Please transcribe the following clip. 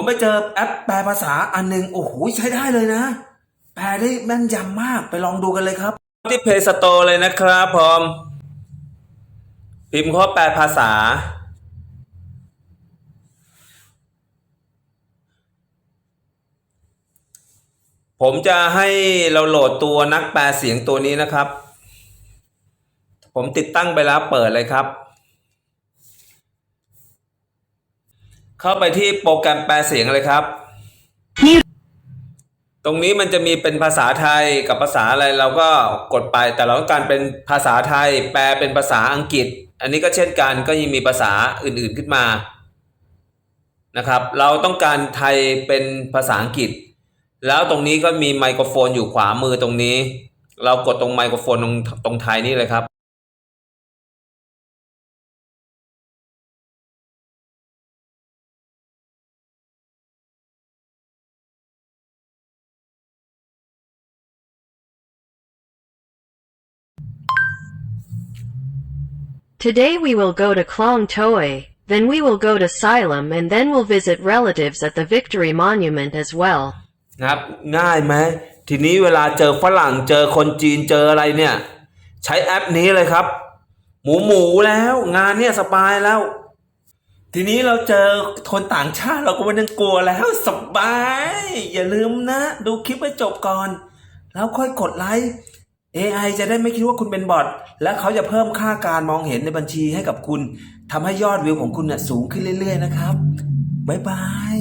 ผมไปเจอแอปแปลภาษาอันหนึ่งโอ้โหใช้ได้เลยนะ แปลได้แม่นยำมากไปลองดูกันเลยครับ ที่เพย์สโตร์เลยนะครับพร้อม พิมพ์ข้อแปลภาษา ผมจะให้เราโหลดตัวนักแปลเสียงตัวนี้นะครับ ผมติดตั้งไปแล้วเปิดเลยครับ เข้าไปที่โปรแกรมแปลเสียงเลยครับ ตรงนี้มันจะมีเป็นภาษาไทยกับภาษาอะไรเราก็กดไป แต่เราต้องการเป็นภาษาไทย แปลเป็นภาษาอังกฤษ อันนี้ก็เช่นกันก็ยังมีภาษาอื่นๆขึ้นมานะครับ เราต้องการไทยเป็นภาษาอังกฤษ แล้วตรงนี้ก็มีไมโครโฟนอยู่ขวามือตรงนี้ เรากดตรงไมโครโฟนตรงตรงไทยนี่เลยครับ Today we will go to Klong Toei, then we will go to Siloam and then we'll visit relatives at the Victory Monument as well. นะครับง่ายไหมทีนี้เวลาเจอฝรั่งเจอคนจีนเจออะไรเนี่ย ใช้แอปนี้เลยครับ หมูหมูแล้วงานเนี่ยสบายแล้ว ทีนี้เราเจอคนต่างชาติเราก็ไม่ต้องกลัวแล้วสบาย อย่าลืมนะ ดูคลิปให้จบก่อน แล้วค่อยกดไลค์ AI จะได้ไม่คิดว่าคุณเป็นบอทและเขาจะเพิ่มค่าการมองเห็นในบัญชีให้กับคุณทำให้ยอดวิวของคุณเนี่ยสูงขึ้นเรื่อยๆนะครับ บ๊ายบาย